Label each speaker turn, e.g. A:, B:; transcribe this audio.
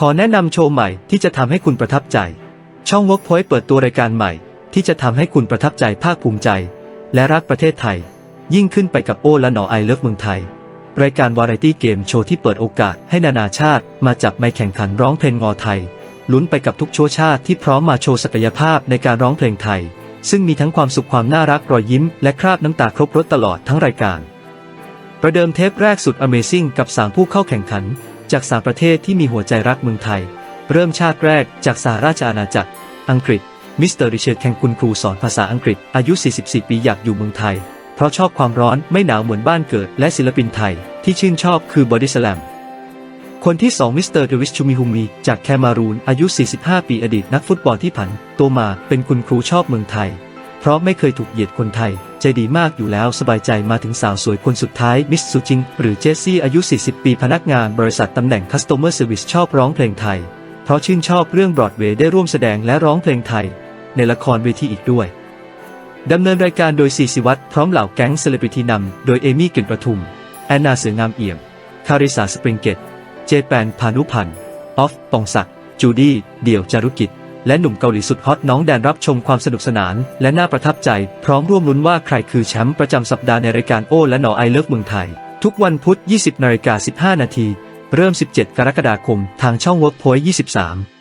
A: ขอแนะนำโชว์ใหม่ที่จะทำให้คุณประทับใจ ช่อง Workpoint เปิดตัวรายการใหม่ ที่จะทำให้คุณประทับใจภาคภูมิใจ และรักประเทศไทย ยิ่งขึ้นไปกับโอและหนอไอเลิฟเมืองไทย รายการวาไรตี้เกมโชว์ที่เปิดโอกาสให้นานาชาติ มาจับไมค์แข่งขันร้องเพลงงอไทย ลุ้นไปกับทุกโชว์ชาติที่พร้อมมาโชว์ศักยภาพในการร้องเพลงไทย ซึ่งมีทั้งความสุขความน่ารักรอยยิ้ม และคราบน้ำตาครบรถตลอดทั้งรายการ ประเดิมเทปแรกสุด Amazing กับสามผู้เข้าแข่งขัน จากสามประเทศที่มีหัวใจรักเมืองไทย เริ่มชาติแรกจากสหราชอาณาจักร อังกฤษ มิสเตอร์ริเชร์ดแข่งคุณครูสอนภาษาอังกฤษ อายุ 44 ปีอยากอยู่เมืองไทย เพราะชอบความร้อนไม่หนาวเหมือนบ้านเกิด และศิลปินไทย ที่ชื่นชอบคือบอดี้สแลมคนที่ 2 มิสเตอร์เดวิสชูมิฮุมีจากแคมารูน อายุ 45 ปีอดีตนักฟุตบอลที่ผัน ตัวมาเป็นคุณครูชอบเมืองไทย เพราะไม่เคยถูกเหยียดคนไทย ใจดีมากอยู่แล้วสบายใจมาถึงสาวสวยคนสุดท้ายมิสซูจิง หรือเจสซี่อายุ 40 ปีพนักงานบริษัทตำแหน่ง Customer Service ชอบร้องเพลงไทย เพราะชื่นชอบเรื่องบรอดเวย์ได้ร่วมแสดงและร้องเพลงไทย ในละครเวทีอีกด้วยดำเนินรายการโดยซีศิวัตรพร้อมเหล่าแก๊งเซเลบริตี้นำโดยเอมี่กลิ่นประทุม แอนนาเสืองามเอี่ยม คาริสาสปริงเกต เจแปนพานุพันธ์ ออฟ ปองศักดิ์ จูดี้ เดี่ยวจารุกิจ และหนุ่มเกาหลีสุดฮอตน้องแดนรับชมความสนุกสนาน และน่าประทับใจ พร้อมร่วมลุ้นว่าใครคือแชมป์ประจำสัปดาห์ในรายการโอ้และหนอไอเลิฟเมืองไทย ทุกวันพุธ 20นาฬิกา15 นาที เริ่ม 17 กรกฎาคม ทางช่อง Workpoint 23